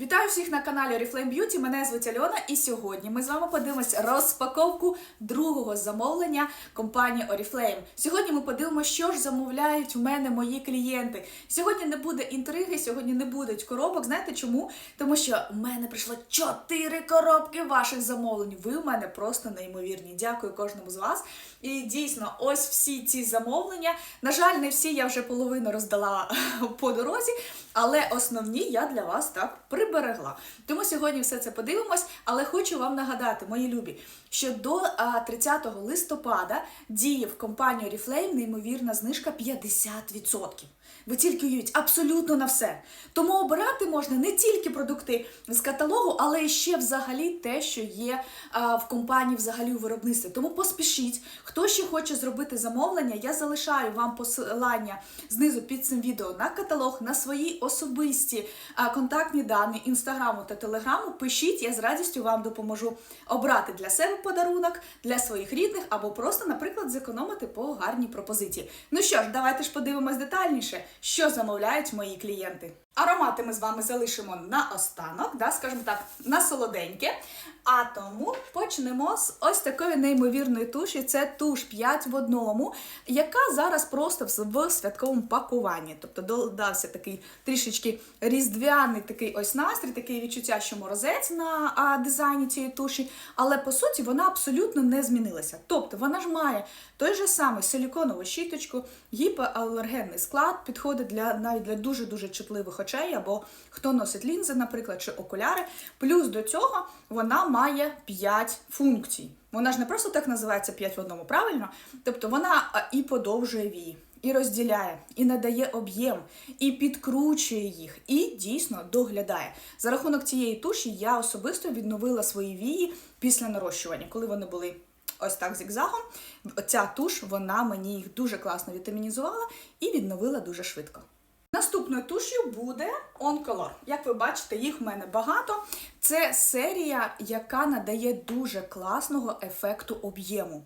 Вітаю всіх на каналі Oriflame Beauty, Мене звуть Альона, і сьогодні ми з вами подивимось розпаковку другого замовлення компанії Oriflame. Сьогодні ми подивимося, що ж замовляють у мене мої клієнти. Сьогодні не буде інтриги, сьогодні не будуть коробок. Знаєте чому? Тому що у мене прийшло 4 коробки ваших замовлень. Ви у мене просто неймовірні. Дякую кожному з вас. І дійсно, ось всі ці замовлення. На жаль, не всі я вже половину роздала по дорозі, але основні я для вас так приберегла. Тому сьогодні все це подивимось, але хочу вам нагадати, мої любі, що до 30 листопада діє в компанії Oriflame неймовірна знижка 50%. Ви тільки уявіть, абсолютно на все. Тому обирати можна не тільки продукти з каталогу, але і ще взагалі те, що є в компанії взагалі у виробництві. Тому поспішіть. Хто ще хоче зробити замовлення, я залишаю вам посилання знизу під цим відео на каталог, на свої особисті контактні дані інстаграму та телеграму. Пишіть, я з радістю вам допоможу обрати для себе подарунок, для своїх рідних або просто, наприклад, зекономити по гарній пропозиції. Ну що ж, давайте ж подивимось детальніше, що замовляють мої клієнти. Аромати ми з вами залишимо на останок, да, скажімо так, на солоденьке. А тому почнемо з ось такої неймовірної туші. Це туш 5 в одному, яка зараз просто в святковому пакуванні. Тобто додався такий трішечки різдвяний такий ось настрій, таке відчуття, що морозець на а, дизайні цієї туші, але по суті вона абсолютно не змінилася. Тобто вона ж має той же самий силіконову щіточку, гіпоалергенний склад, підходить для навіть для дуже-дуже чутливих очей, або хто носить лінзи, наприклад, чи окуляри. Плюс до цього вона має 5 функцій. Вона ж не просто так називається 5 в одному, правильно? Тобто вона і подовжує вії, і розділяє, і надає об'єм, і підкручує їх, і дійсно доглядає. За рахунок цієї туші я особисто відновила свої вії після нарощування, коли вони були. Ось так зігзагом. Ця туш вона мені їх дуже класно вітамінізувала і відновила дуже швидко. Наступною туш'ю буде Color. Як ви бачите, їх в мене багато. Це серія, яка надає дуже класного ефекту об'єму.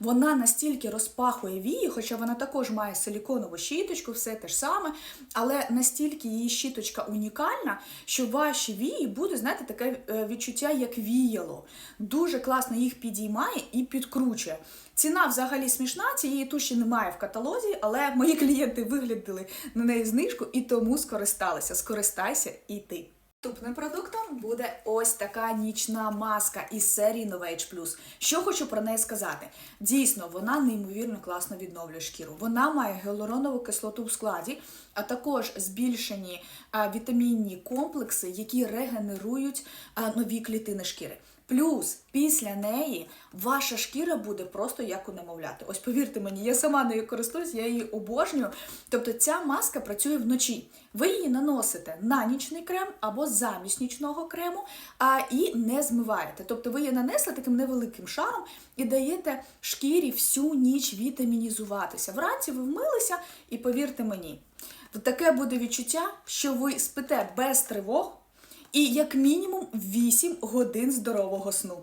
Вона настільки розпахує вії, хоча вона також має силіконову щіточку, все те ж саме, але настільки її щіточка унікальна, що ваші вії буде, знаєте, таке е, відчуття, як віяло. Дуже класно їх підіймає і підкручує. Ціна взагалі смішна, цієї туші немає в каталозі, але мої клієнти виглядали на неї знижку і тому скористалися. Скористайся і ти. Наступним продуктом буде ось така нічна маска із серії Novage Plus. Що хочу про неї сказати? Дійсно, вона неймовірно класно відновлює шкіру. Вона має гіалуронову кислоту в складі, а також збільшені вітамінні комплекси, які регенерують нові клітини шкіри. Плюс після неї ваша шкіра буде просто як у немовляти. Ось повірте мені, я сама нею користуюсь, я її обожнюю. Тобто ця маска працює вночі. Ви її наносите на нічний крем або замість нічного крему, а і не змиваєте. Тобто ви її нанесли таким невеликим шаром і даєте шкірі всю ніч вітамінізуватися. Вранці ви вмилися, і повірте мені, таке буде відчуття, що ви спите без тривог і як мінімум 8 годин здорового сну.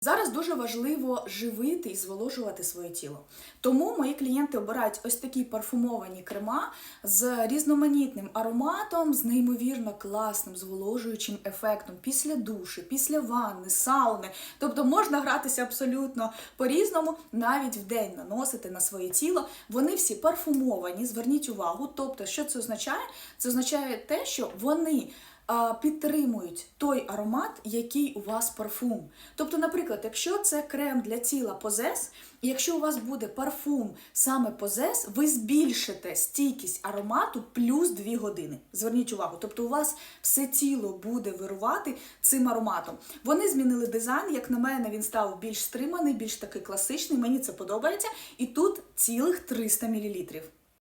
Зараз дуже важливо живити і зволожувати своє тіло. Тому мої клієнти обирають ось такі парфумовані крема з різноманітним ароматом, з неймовірно класним зволожуючим ефектом після душі, після ванни, сауни. Тобто можна гратися абсолютно по-різному, навіть в день наносити на своє тіло. Вони всі парфумовані, зверніть увагу. Тобто, що це означає? Це означає те, що вони підтримують той аромат, який у вас парфум. Тобто, наприклад, якщо це крем для тіла позес, і якщо у вас буде парфум саме позес, ви збільшите стійкість аромату плюс 2 години. Зверніть увагу, тобто у вас все тіло буде вирувати цим ароматом. Вони змінили дизайн, як на мене, він став більш стриманий, більш такий класичний. Мені це подобається. І тут цілих 300 мл.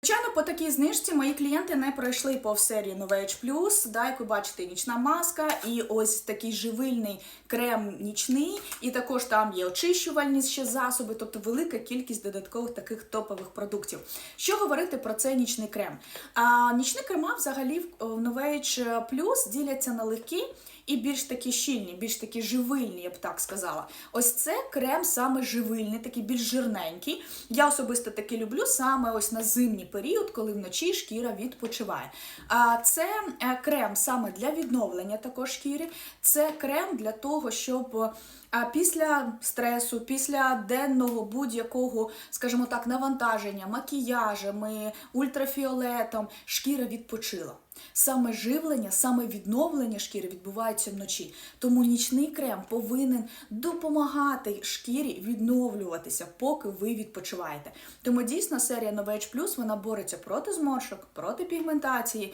Звичайно, по такій знижці мої клієнти не пройшли по серії Novage. Да, як ви бачите, нічна маска і ось такий живильний крем нічний, і також там є очищувальні ще засоби, тобто велика кількість додаткових таких топових продуктів. Що говорити про цей нічний крем? А, Нічні крема взагалі в Novage діляться на легкі і більш такі щільні, більш такі живильні, я б так сказала. Ось це крем саме живильний, такий більш жирненький. Я особисто таки люблю саме ось на зимній період, коли вночі шкіра відпочиває. А це е, крем саме для відновлення також шкіри. Це крем для того, щоб е, після стресу, після денного будь-якого, скажімо так, навантаження, макіяжами, ультрафіолетом, шкіра відпочила. Саме живлення, саме відновлення шкіри відбувається вночі. Тому нічний крем повинен допомагати шкірі відновлюватися, поки ви відпочиваєте. Тому дійсно серія Novage Plus вона бореться проти зморшок, проти пігментації,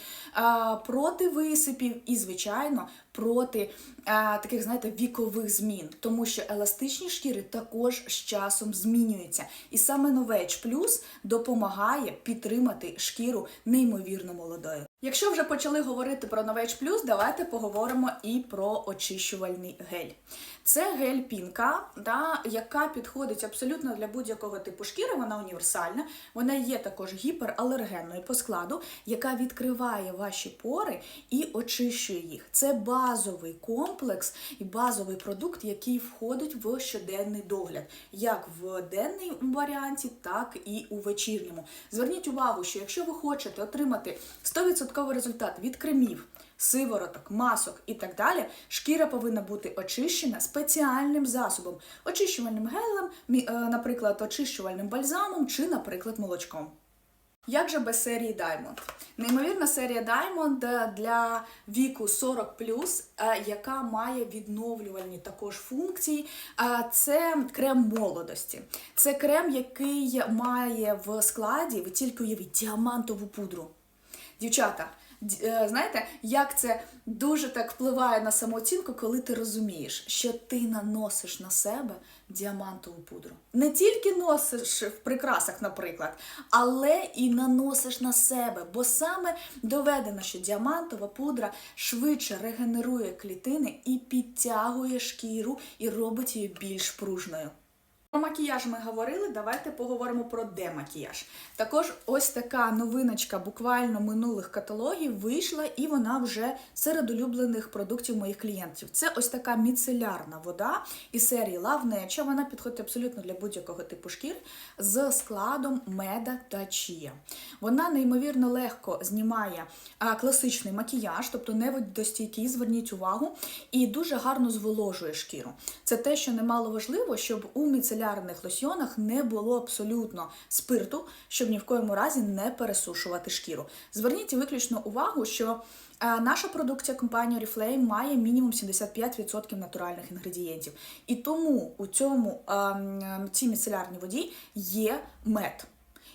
проти висипів і, звичайно, проти а, таких, знаєте, вікових змін, тому що еластичні шкіри також з часом змінюються. І саме Novage Plus допомагає підтримати шкіру неймовірно молодою. Якщо вже почали говорити про Novage Plus, давайте поговоримо і про очищувальний гель. Це гель пінка, да, яка підходить абсолютно для будь-якого типу шкіри, вона універсальна, вона є також гіпералергенною по складу, яка відкриває ваші пори і очищує їх. Це базовий комплекс і базовий продукт, який входить в щоденний догляд, як в денний варіанті, так і у вечірньому. Зверніть увагу, що якщо ви хочете отримати 100% результат від кремів, сивороток, масок і так далі, шкіра повинна бути очищена спеціальним засобом, очищувальним гелем, е, наприклад, очищувальним бальзамом чи, наприклад, молочком. Як же без серії Diamond? Неймовірна серія Diamond е, для віку 40 е, яка має відновлювальні також функції. Е, Це крем молодості. Це крем, який має в складі, ви тільки уявіть, діамантову пудру. Дівчата, е, знаєте, як це дуже так впливає на самооцінку, коли ти розумієш, що ти наносиш на себе діамантову пудру. Не тільки носиш в прикрасах, наприклад, але і наносиш на себе, бо саме доведено, що діамантова пудра швидше регенерує клітини і підтягує шкіру і робить її більш пружною. Про макіяж ми говорили, давайте поговоримо про демакіяж. Також ось така новиночка буквально минулих каталогів вийшла, і вона вже серед улюблених продуктів моїх клієнтів. Це ось така міцелярна вода із серії Love Nature. Вона підходить абсолютно для будь-якого типу шкір з складом меда та чія. Вона неймовірно легко знімає класичний макіяж, тобто не водостійкий, зверніть увагу, і дуже гарно зволожує шкіру. Це те, що немало важливо, щоб у міцелярних лосьйонах не було абсолютно спирту, щоб ні в коєму разі не пересушувати шкіру. Зверніть виключно увагу, що е, наша продукція компанії Oriflame має мінімум 75% натуральних інгредієнтів. І тому у цьому ем, цій міцелярній воді є мед.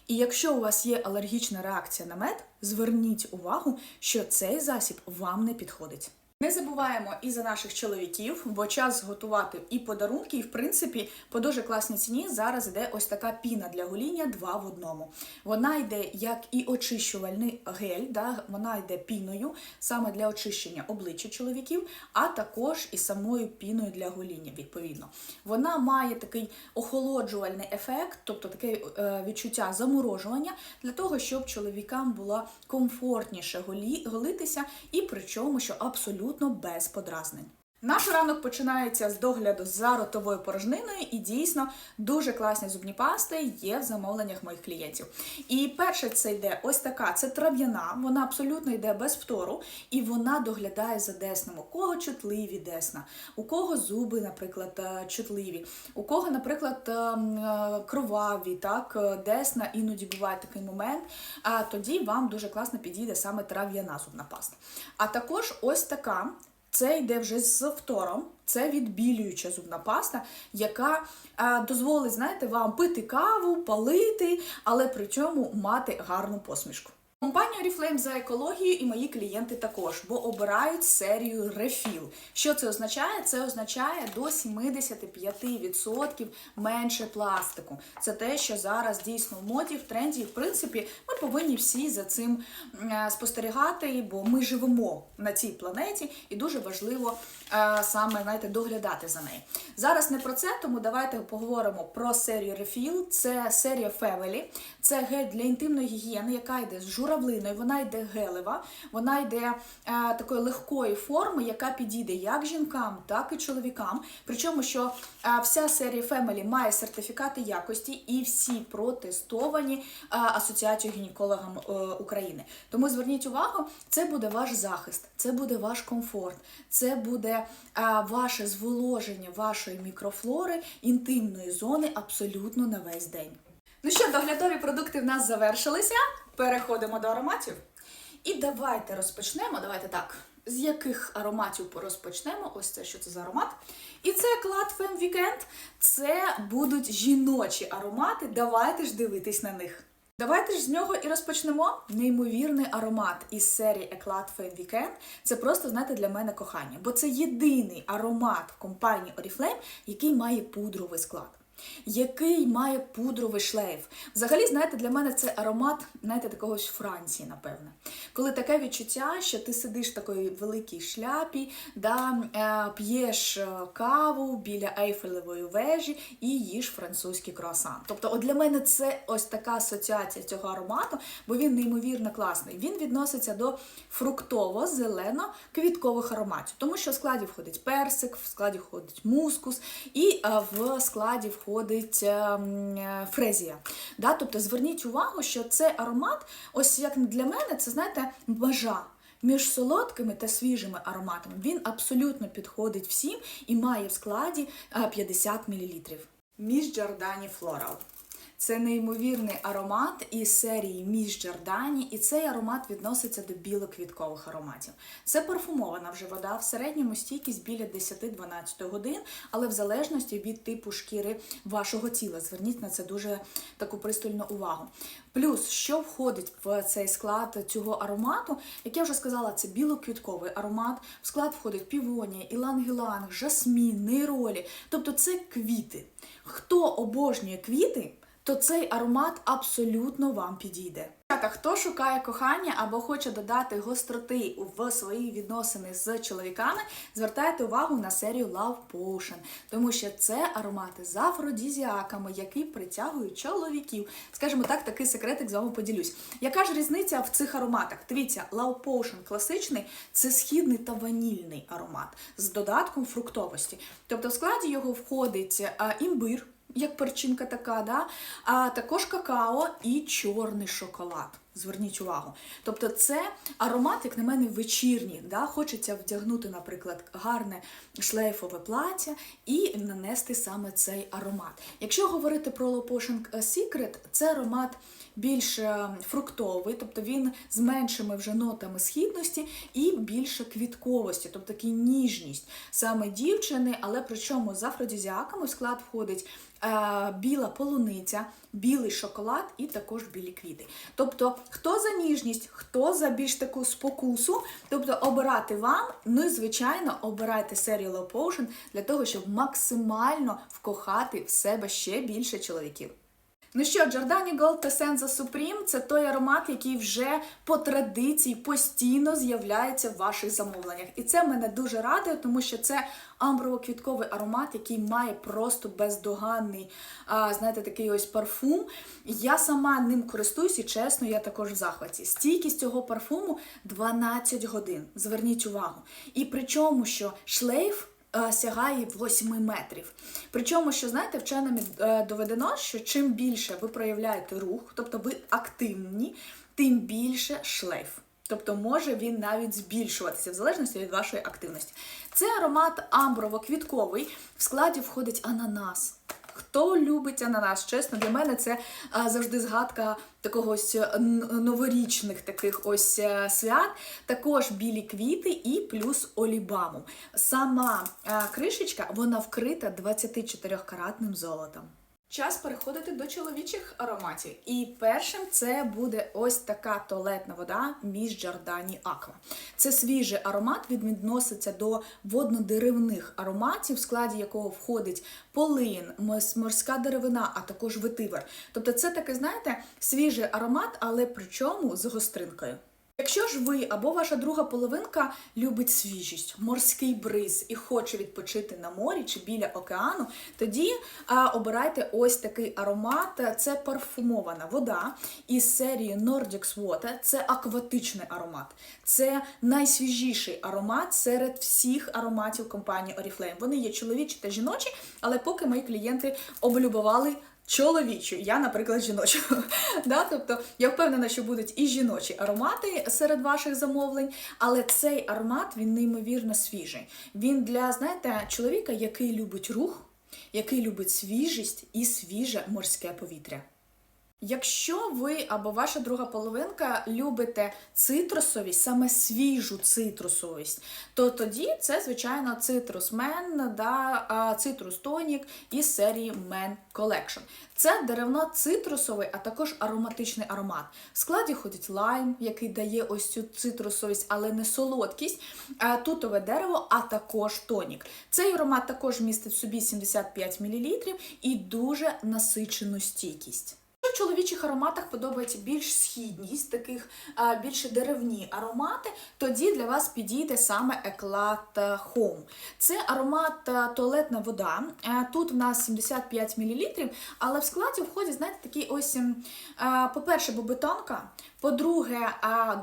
І якщо у вас є алергічна реакція на мед, зверніть увагу, що цей засіб вам не підходить. Не забуваємо і за наших чоловіків, бо час готувати і подарунки, і в принципі по дуже класній ціні зараз йде ось така піна для гоління два в одному. Вона йде як і очищувальний гель, да, вона йде піною саме для очищення обличчя чоловіків, а також і самою піною для гоління, відповідно. Вона має такий охолоджувальний ефект, тобто таке е, відчуття заморожування, для того, щоб чоловікам було комфортніше голитися, і причому, що абсолютно без подразнень. Наш ранок починається з догляду за ротовою порожниною, і дійсно дуже класні зубні пасти є в замовленнях моїх клієнтів. І перше це йде ось така: це трав'яна, вона абсолютно йде без втору, і вона доглядає за деснем. У кого чутливі десна, у кого зуби, наприклад, е, чутливі, у кого, наприклад, е, м, е, кроваві, так, е, десна, іноді буває такий момент. А тоді вам дуже класно підійде саме трав'яна зубна паста. А також ось така. Це йде вже з втором, це відбілююча зубна паста, яка е, дозволить, знаєте, вам пити каву, палити, але при цьому мати гарну посмішку. Компанія Oriflame за екологію і мої клієнти також, бо обирають серію Refill. Що це означає? Це означає до 75% менше пластику. Це те, що зараз дійсно в моді, в тренді. В принципі, ми повинні всі за цим е, спостерігати, бо ми живемо на цій планеті, і дуже важливо е, саме знаєте, доглядати за нею. Зараз не про це, тому давайте поговоримо про серію Refill. Це серія Family. Це гель для інтимної гігієни, яка йде з журналом журавлиною, вона йде гелева, вона йде е, такої легкої форми, яка підійде як жінкам, так і чоловікам. Причому, що е, вся серія Family має сертифікати якості і всі протестовані е, Асоціацією гінекологам е, України. Тому зверніть увагу, це буде ваш захист, це буде ваш комфорт, це буде е, ваше зволоження вашої мікрофлори, інтимної зони абсолютно на весь день. Ну що, доглядові продукти в нас завершилися. Переходимо до ароматів. І давайте розпочнемо. Давайте так. З яких ароматів розпочнемо? Ось це що це за аромат. І це Клад Femme Weekend. Це будуть жіночі аромати. Давайте ж дивитись на них. Давайте ж з нього і розпочнемо. Неймовірний аромат із серії Eclat Femme Weekend. Це просто, знаєте, для мене кохання. Бо це єдиний аромат в компанії Oriflame, який має пудровий склад. Який має пудровий шлейф. Взагалі, знаєте, для мене це аромат, знаєте, такого ж Франції, напевне. Коли таке відчуття, що ти сидиш в такій великій шляпі, да, е, п'єш е, каву біля Ейфелевої вежі і їш французький круасан. Тобто, от для мене це ось така асоціація цього аромату, бо він неймовірно класний. Він відноситься до фруктово-зелено-квіткових ароматів, тому що в складі входить персик, в складі входить мускус, і е, в складі входить е, м, е, фрезія. Да? Тобто зверніть увагу, що цей аромат, ось як для мене, це знаєте, межа. Між солодкими та свіжими ароматами він абсолютно підходить всім і має в складі е, 50 мл. Між Джордані Floral. Це неймовірний аромат із серії Між Джордані, і цей аромат відноситься до білоквіткових ароматів. Це парфумована вже вода, в середньому стійкість біля 10-12 годин, але в залежності від типу шкіри вашого тіла. Зверніть на це дуже таку пристальну увагу. Плюс, що входить в цей склад цього аромату, як я вже сказала, це білоквітковий аромат. В склад входить півонія, іланг-іланг, жасмін, нейролі. Тобто це квіти. Хто обожнює квіти, то цей аромат абсолютно вам підійде. Дівчата, хто шукає кохання або хоче додати гостроти в свої відносини з чоловіками, звертайте увагу на серію Love Potion, тому що це аромати з афродізіаками, які притягують чоловіків. Скажімо так, такий секретик з вами поділюсь. Яка ж різниця в цих ароматах? Дивіться, Love Potion класичний це східний та ванільний аромат з додатком фруктовості. Тобто в складі його входить імбир як перчинка така, да? а також какао і чорний шоколад. Зверніть увагу. Тобто це аромат, як на мене, вечірній. Да? Хочеться вдягнути, наприклад, гарне шлейфове плаття і нанести саме цей аромат. Якщо говорити про Potion Secret, це аромат більш е, фруктовий, тобто він з меншими вже нотами східності і більше квітковості, тобто такий ніжність саме дівчини, але причому з афродізіаками в склад входить е, біла полуниця, білий шоколад і також білі квіти. Тобто, хто за ніжність, хто за більш таку спокусу, тобто обирати вам, ну і звичайно, обирайте серію Love Potion для того, щоб максимально вкохати в себе ще більше чоловіків. Ну що, Giordani Gold Essenza Supreme – це той аромат, який вже по традиції постійно з'являється в ваших замовленнях. І це мене дуже радує, тому що це амброво-квітковий аромат, який має просто бездоганний, а, знаєте, такий ось парфум. Я сама ним користуюсь і чесно, я також в захваті. Стійкість цього парфуму 12 годин. Зверніть увагу. І причому, що шлейф сягає 8 метрів. Причому, що знаєте, вченими е, доведено, що чим більше ви проявляєте рух, тобто ви активні, тим більше шлейф. Тобто може він навіть збільшуватися в залежності від вашої активності. Це аромат амброво-квітковий, в складі входить ананас. Хто любить ананас? Чесно, для мене це а, завжди згадка такого ось е, новорічних таких ось е, свят. Також білі квіти і плюс олібаму. Сама е, кришечка вона вкрита 24-каратним золотом. Час переходити до чоловічих ароматів. І першим це буде ось така туалетна вода між Giordani Aqua. Це свіжий аромат, він відноситься до воднодеревних ароматів, в складі якого входить полин, морська деревина, а також ветивер. Тобто це таке, знаєте, свіжий аромат, але причому з гостринкою. Якщо ж ви або ваша друга половинка любить свіжість, морський бриз і хоче відпочити на морі чи біля океану, тоді а, обирайте ось такий аромат. Це парфумована вода із серії Nordic Water. Це акватичний аромат. Це найсвіжіший аромат серед всіх ароматів компанії Oriflame. Вони є чоловічі та жіночі, але поки мої клієнти облюбували чоловічу, я, наприклад, жіночу. да? Тобто я впевнена, що будуть і жіночі аромати серед ваших замовлень, але цей аромат він неймовірно свіжий. Він для, знаєте, чоловіка, який любить рух, який любить свіжість і свіже морське повітря. Якщо ви або ваша друга половинка любите цитрусовість, саме свіжу цитрусовість, то тоді це, звичайно, цитрус мен, да, цитрус тонік із серії Men Collection. Це деревно цитрусовий, а також ароматичний аромат. В складі ходить лайм, який дає ось цю цитрусовість, але не солодкість, тутове дерево, а також тонік. Цей аромат також містить в собі 75 мл і дуже насичену стійкість. Якщо в чоловічих ароматах подобається більш східність, таких більше деревні аромати, тоді для вас підійде саме Еклат Home. Це аромат туалетна вода. Тут в нас 75 мл, але в складі входять, знаєте, такі ось, по-перше, бобетонка, по-друге,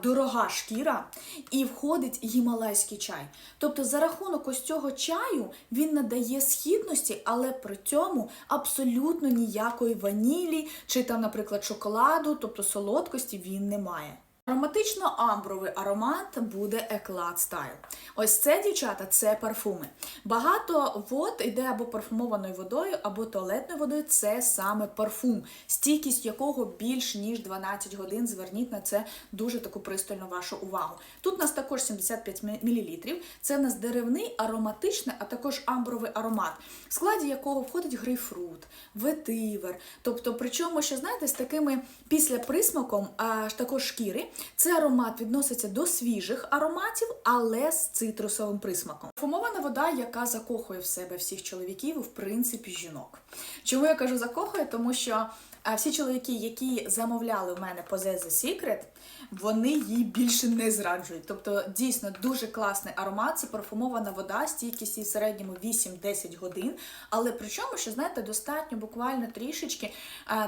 дорога шкіра, і входить гімалайський чай. Тобто, за рахунок ось цього чаю він надає східності, але при цьому абсолютно ніякої ванілі чи там, наприклад, шоколаду, тобто солодкості він не має. Ароматично-амбровий аромат буде Еклад Style. Ось це, дівчата, це парфуми. Багато вод йде або парфумованою водою, або туалетною водою. Це саме парфум, стійкість якого більш ніж 12 годин. Зверніть на це дуже таку пристальну вашу увагу. Тут у нас також 75 мл. Це в нас деревний, ароматичний, а також амбровий аромат, в складі якого входить грейпфрут, ветивер. Тобто, причому, що знаєте, з такими після присмаком, а також шкіри. Цей аромат відноситься до свіжих ароматів, але з цитрусовим присмаком. Парфумована вода, яка закохує в себе всіх чоловіків, в принципі, жінок. Чому я кажу закохує? Тому що всі чоловіки, які замовляли у мене по The Secret, вони їй більше не зраджують. Тобто, дійсно дуже класний аромат. Це парфумована вода, стійкість в середньому 8-10 годин. Але при чому, що знаєте, достатньо буквально трішечки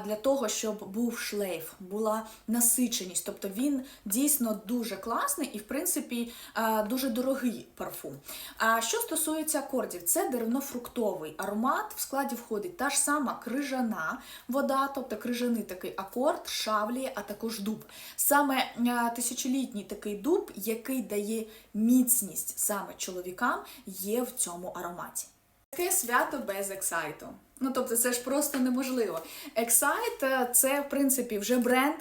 для того, щоб був шлейф, була насиченість. Тобто він дійсно дуже класний і, в принципі, дуже дорогий парфум. А що стосується акордів, це деревно-фруктовий аромат. В складі входить та ж сама крижана вода, тобто крижаний такий акорд, шавлі, а також дуб. Саме е, тисячолітній такий дуб, який дає міцність саме чоловікам, є в цьому ароматі. Таке свято без ексайту. Ну тобто, це ж просто неможливо. Ексайт е, це, в принципі, вже бренд.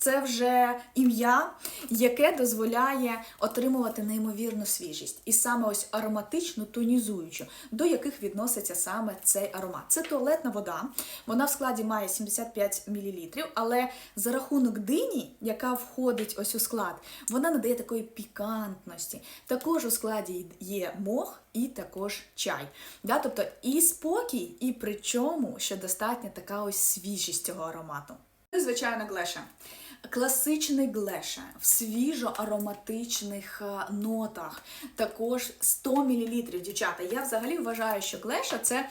Це вже ім'я, яке дозволяє отримувати неймовірну свіжість, і саме ось ароматичну тонізуючу, до яких відноситься саме цей аромат. Це туалетна вода, вона в складі має 75 мл, але за рахунок дині, яка входить ось у склад, вона надає такої пікантності. Також у складі є мох і також чай. Да? Тобто і спокій, і при чому, що достатня така ось свіжість цього аромату. Ну, звичайно, глеша. Класичний глеша в свіжо-ароматичних е, нотах, також 100 мл. Дівчата, я взагалі вважаю, що глеша це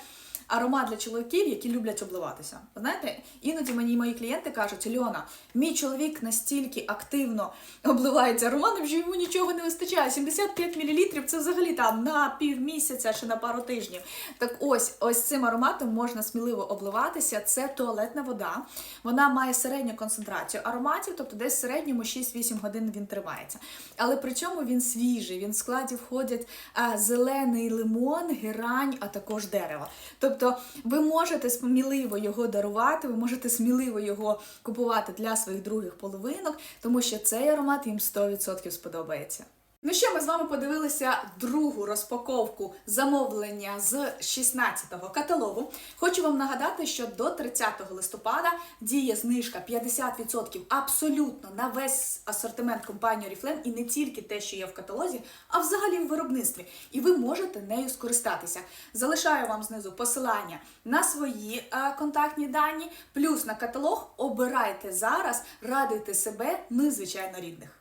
аромат для чоловіків, які люблять обливатися. Знаєте, іноді мені мої клієнти кажуть, Альона, мій чоловік настільки активно обливається ароматом, що йому нічого не вистачає. 75 мл це взагалі там на півмісяця чи на пару тижнів. Так ось, ось цим ароматом можна сміливо обливатися. Це туалетна вода. Вона має середню концентрацію ароматів, тобто десь в середньому 6-8 годин він тримається. Але при цьому він свіжий, він в складі входять зелений лимон, герань, а також дерево. Тобто ви можете сміливо його дарувати, ви можете сміливо його купувати для своїх других половинок, тому що цей аромат їм 100% сподобається. Ну що, ми з вами подивилися другу розпаковку замовлення з 16-го каталогу. Хочу вам нагадати, що до 30 листопада діє знижка 50% абсолютно на весь асортимент компанії Oriflame і не тільки те, що є в каталозі, а взагалі в виробництві. І ви можете нею скористатися. Залишаю вам знизу посилання на свої е, контактні дані, плюс на каталог. Обирайте зараз, радуйте себе, і звичайно рідних.